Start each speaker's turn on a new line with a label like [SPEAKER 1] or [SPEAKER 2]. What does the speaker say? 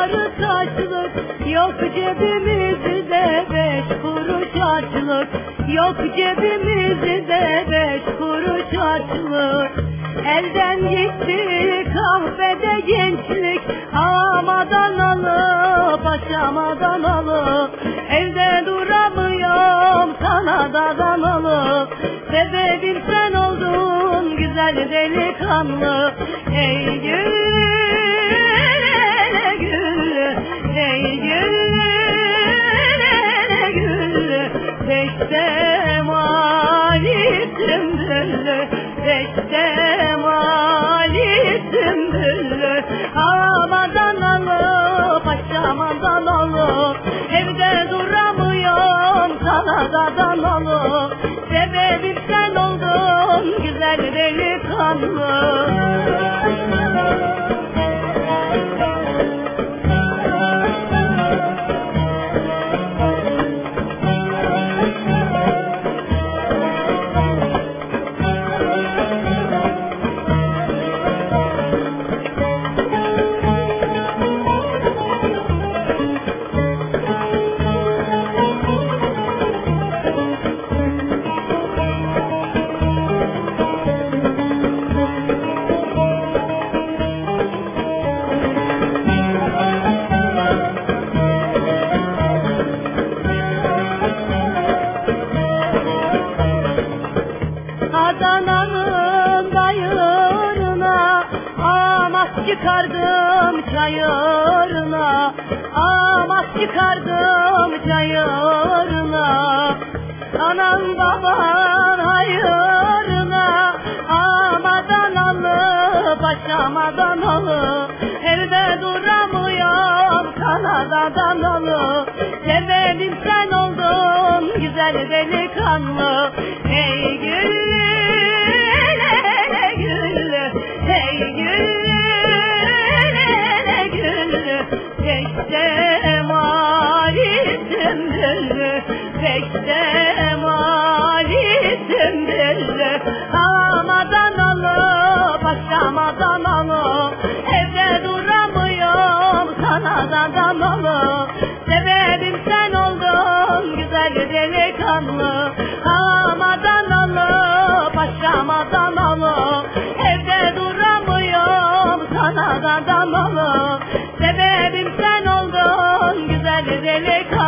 [SPEAKER 1] kuruş açlık Yok cebimizde beş kuruş açlık. Yok cebimizde beş kuruş açlık. Elden gitti kahvede gençlik Amadan alıp aşamadan alıp. Evde duramıyorum sana dadan alıp. Sebebim sen oldun güzel delikanlı Beşte mali sümbüllü Beşte mali sümbüllü Havadan alıp Evde duramıyorum sana dadan alıp Sebebim sen oldun güzel delikanlı çıkardım çayırına. Amas çıkardım çayırına. Anan baban hayırına. Amadan alıp aşamadan alıp Evde duramıyorum Kanada'dan alıp Sebebim sen oldun güzel delikanlı. Gül gül bekle malisim belli bekle malisim belli. Havadan alıp aşamadan alıp evde duramıyorum sana da Lele